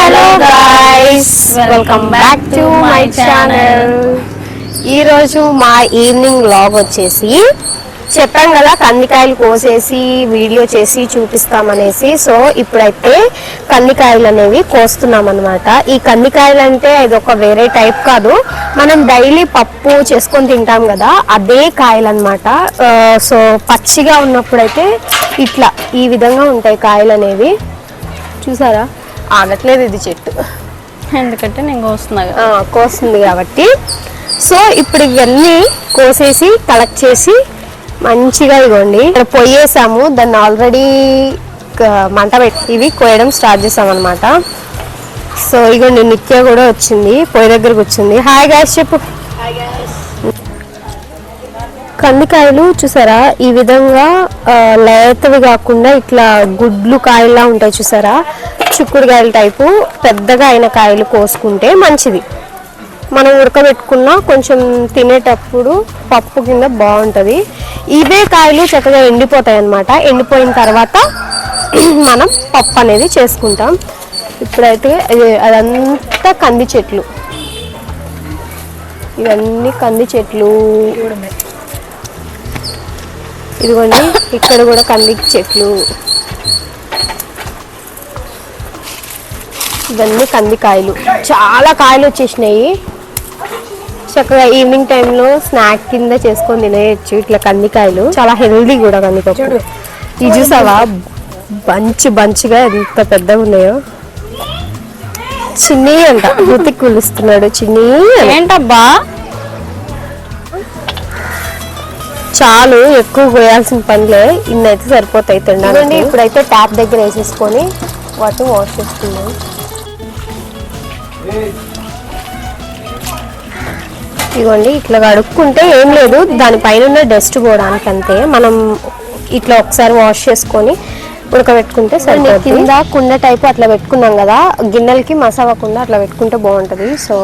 Hello guys welcome back to my channel ఈరోజు మా evening vlog వచ్చేసి చెప్పాం కదా కందికాయలు కోసేసి వీడియో చేసి చూపిస్తామనేసి. సో ఇప్పుడైతే కందికాయలు అనేవి కోస్తున్నాం అనమాట ఈ కందికాయలు అంటే ఇది ఒక వేరే టైప్ కాదు. మనం డైలీ పప్పు చేసుకొని తింటాం కదా అదే కాయలు అనమాట సో పచ్చిగా ఉన్నప్పుడైతే ఇట్లా ఈ విధంగా ఉంటాయి కాయలు అనేవి చూసారా? ఆగట్లేదు ఇది చెట్టు. ఎందుకంటే నేను కోస్తున్నా కదా. ఆ, కోస్తుంది కాబట్టి. సో ఇప్పుడు ఇవన్నీ కోసేసి కలెక్ట్ చేసి మంచిగా ఇవ్వండి ఇక్కడ పొయ్యేసాము. దాన్ని ఆల్రెడీ మంట పెట్టి ఇవి కోయడం స్టార్ట్ చేసాం అనమాట సో ఇగోండి నిత్య కూడా వచ్చింది. పొయ్యి దగ్గరకు వచ్చింది హాయ్ గాయస్ చెప్పు. కందికాయలు చూసారా? ఈ విధంగా లేతవి కాకుండా ఇట్లా గుడ్లు కాయల్లా ఉంటాయి చూసారా? చిక్కుడుకాయల టైపు పెద్దగా అయిన కాయలు కోసుకుంటే మంచిది. మనం ఉడకబెట్టుకున్న కొంచెం తినేటప్పుడు పప్పు కింద బాగుంటుంది. ఇవే కాయలు చక్కగా ఎండిపోతాయి అన్నమాట ఎండిపోయిన తర్వాత మనం పప్పు అనేది చేసుకుంటాం. ఇప్పుడైతే అదంతా కంది చెట్లు. ఇవన్నీ కంది చెట్లు. ఇదిగోండి ఇక్కడ కూడా కంది చెట్లు. ఇవన్నీ కంది కాయలు చాలా కాయలు వచ్చేసినాయి. చక్కగా ఈవినింగ్ టైంలో స్నాక్ కింద చేసుకొని తినేయచ్చు ఇట్లా కందికాయలు. చాలా హెల్దీ కూడా కందిపప్పు. ఇది చూసావా? బంచ్ బంచ్గా ఎంత పెద్దగా ఉన్నాయో. చిన్ని అంట. మూతికి కులుస్తున్నాడు చిన్ని. ఏంటబ్బా? చాలు ఎక్కువ కోయాల్సిన పనిలే. ఇన్నైతే సరిపోతాయి తినడానికి. ఇప్పుడైతే ట్యాప్ దగ్గర వేసేసుకొని వాటిని వాష్ చేసుకుందాం. ఇదిగోండి ఇట్లా కడుక్కుంటే ఏం లేదు దానిపైన ఉన్న డస్ట్ పోవడానికి అంతే. మనం ఇట్లా ఒకసారి వాష్ చేసుకొని ఉడకబెట్టుకుంటే సరిపోతుంది కింద కుండ టైపు అట్లా పెట్టుకున్నాం కదా గిన్నెలకి మసావకుండా అట్లా పెట్టుకుంటే బాగుంటుంది. సో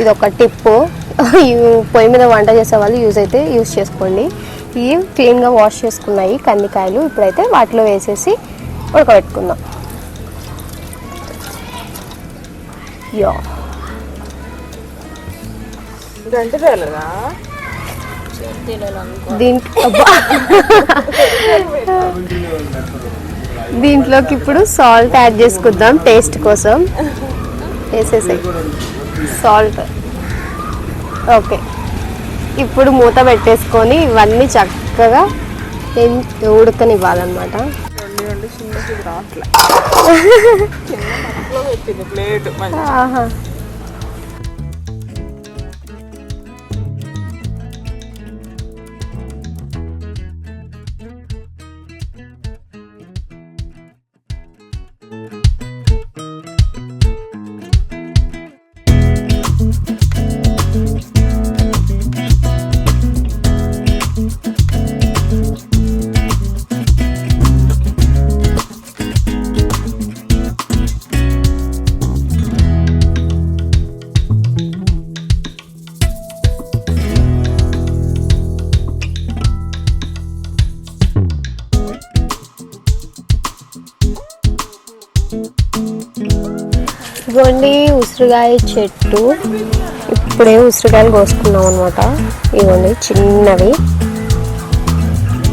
ఇది ఒక టిప్పు పొయ్యి మీద వంట చేసే వాళ్ళు యూజ్ అయితే యూజ్ చేసుకోండి. ఇవి క్లీన్గా వాష్ చేసుకున్నాయి కందికాయలు. ఇప్పుడైతే వాటిలో వేసేసి ఉడకబెట్టుకుందాం. యా. గంట తేలదా. దీంట్లోకి ఇప్పుడు సాల్ట్ యాడ్ చేసుకుందాం టేస్ట్ కోసం. వేసేసాయి సాల్ట్. ఓకే. ఇప్పుడు మూత పెట్టేసుకొని ఇవన్నీ చక్కగా ఉడకనివ్వాలన్నమాట. ప్లేట్. ఇదిగోండి ఉసిరికాయ చెట్టు. ఇప్పుడే ఉసిరికాయలు కోసుకున్నాం అనమాట ఇదిగోండి చిన్నవి.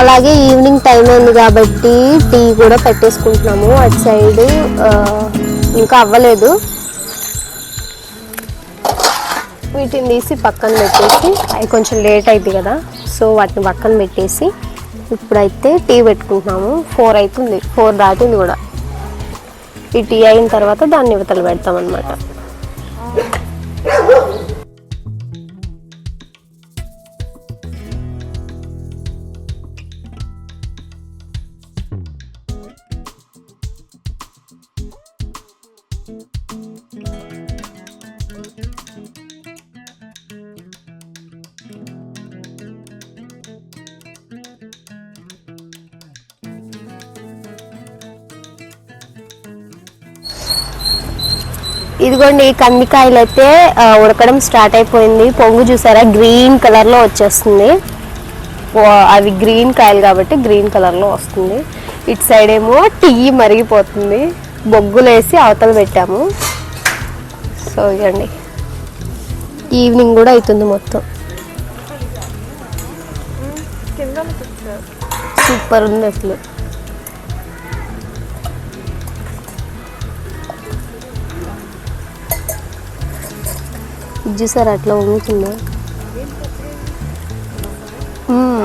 అలాగే ఈవినింగ్ టైం అయింది కాబట్టి టీ కూడా పెట్టేసుకుంటున్నాము. అటు సైడ్ ఇంకా అవ్వలేదు. వీటిని తీసి పక్కన పెట్టేసి అవి కొంచెం లేట్ అయింది కదా సో వాటిని పక్కన పెట్టేసి ఇప్పుడైతే టీ పెట్టుకుంటున్నాము. ఫోర్ అవుతుంది. ఫోర్ దాటింది కూడా. ఈ టీ అయిన తర్వాత దాన్ని ఇవతలు పెడతాం అనమాట ఇదిగోండి ఈ కందికాయలు అయితే ఉడకడం స్టార్ట్ అయిపోయింది. పొంగు చూసారా? గ్రీన్ కలర్లో వచ్చేస్తుంది అవి గ్రీన్ కాయలు కాబట్టి గ్రీన్ కలర్లో వస్తుంది. ఇటు సైడ్ ఏమో టీ మరిగిపోతుంది. బొగ్గులు వేసి అవతల పెట్టాము. సో ఇవ్వండి ఈవినింగ్ కూడా అవుతుంది మొత్తం. సూపర్ ఉంది అసలు. ఇది చూసారు అట్లా వంగుతుందా మ్మ్.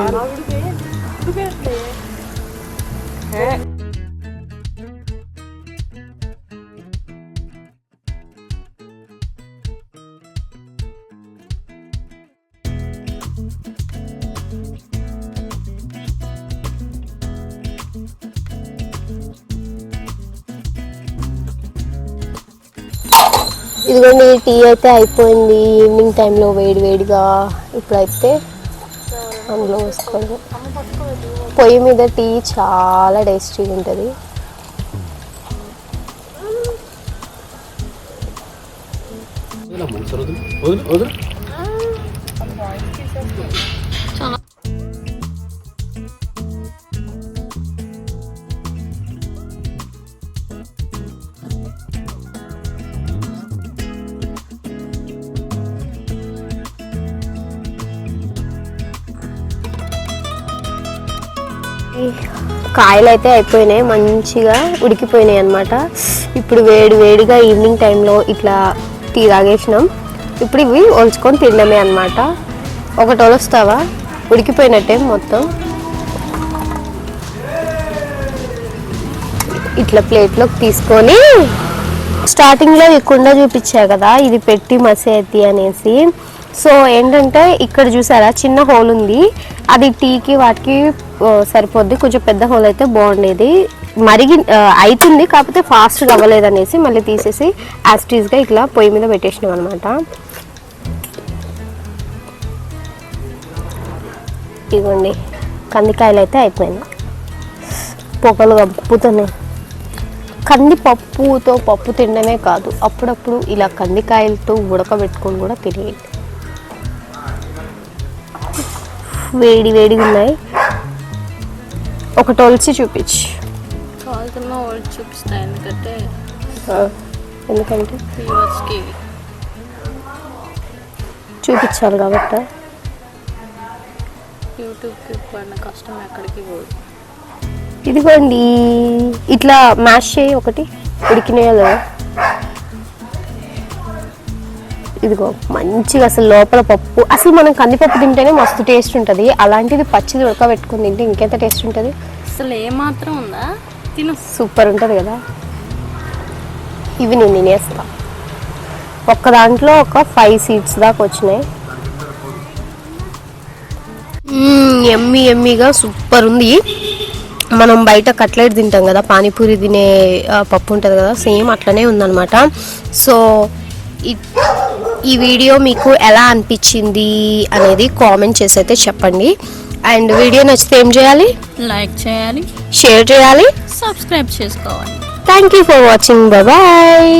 ఇదిగోండి టీ అయితే అయిపోయింది ఈవినింగ్ టైంలో వేడి వేడిగా ఇప్పుడైతే అందులో వేసుకోవడం పొయ్యి మీద టీ చాలా టేస్టీగా ఉంటుంది. ఇలా కాయలు అయితే అయిపోయినాయి మంచిగా ఉడికిపోయినాయి అన్నమాట. ఇప్పుడు వేడి వేడిగా ఈవినింగ్ టైంలో ఇట్లా టీ తాగేసినాం. ఇప్పుడు ఇవి ఒలుచుకొని తినడమే అన్నమాట. ఒకటి ఒలుస్తావా? ఉడికిపోయినట్టే మొత్తం. ఇట్లా ప్లేట్లోకి తీసుకొని స్టార్టింగ్లో ఈ కుండ చూపించా కదా ఇది పెట్టి మసేతి అనేసి. సో ఏంటంటే ఇక్కడ చూసారా చిన్న హోల్ ఉంది. అది టీకి వాటికి సరిపోద్ది. కొంచెం పెద్ద హోల్ అయితే బాగుండేది. మరిగి అవుతుంది కాకపోతే ఫాస్ట్గా అవ్వలేదు అనేసి మళ్ళీ తీసేసి యాస్టీస్గా ఇట్లా పొయ్యి మీద పెట్టేసినాం అనమాట ఇదిగోండి. కందికాయలు అయితే అయిపోయినాయి. పొగలు కప్పుతున్నాయి. కందిపప్పుతో పప్పు తినడమే కాదు. అప్పుడప్పుడు ఇలా కందికాయలతో ఉడకబెట్టుకొని కూడా తినేయండి. వేడి వేడిగా ఉన్నాయి. ఒకటి ఒలిచి చూపించు. కావాల్సిన ఎందుకంటే ఎందుకంటే? చూపించాలి కాబట్టి. యూట్యూబ్కి పడిన కష్టం ఎక్కడికి పోదు. ఇదిగోండి ఇట్లా మ్యాష్ చేయి ఒకటి ఉడికినాయో ఇదిగో మంచిగా అసలు లోపల పప్పు. అసలు మనం కందిపప్పు తింటేనే మస్తు టేస్ట్ ఉంటుంది. అలాంటిది పచ్చిది ఉడకబెట్టుకుని తింటే ఇంకెంత టేస్ట్ ఉంటుంది? అసలు ఏమాత్రం ఉందా? తిను. సూపర్ ఉంటుంది కదా. ఇవి నేను తినేస్తా. ఒక్క దాంట్లో ఒక ఫైవ్ సీట్స్ దాకా వచ్చినాయి. ఎమ్మి ఎమ్మిగా సూపర్ ఉంది. మనం బయట కట్లెట్ తింటాం కదా పానీపూరి తినే పప్పు ఉంటుంది కదా సేమ్ అట్లనే ఉందన్నమాట. సో ఈ- ఈ వీడియో మీకు ఎలా అనిపించింది అనేది కామెంట్ చేసి అయితే చెప్పండి. అండ్ వీడియో నచ్చితే ఏం చేయాలి? లైక్ చేయాలి. షేర్ చేయాలి. సబ్స్క్రైబ్ చేసుకోవాలి. Thank you for watching bye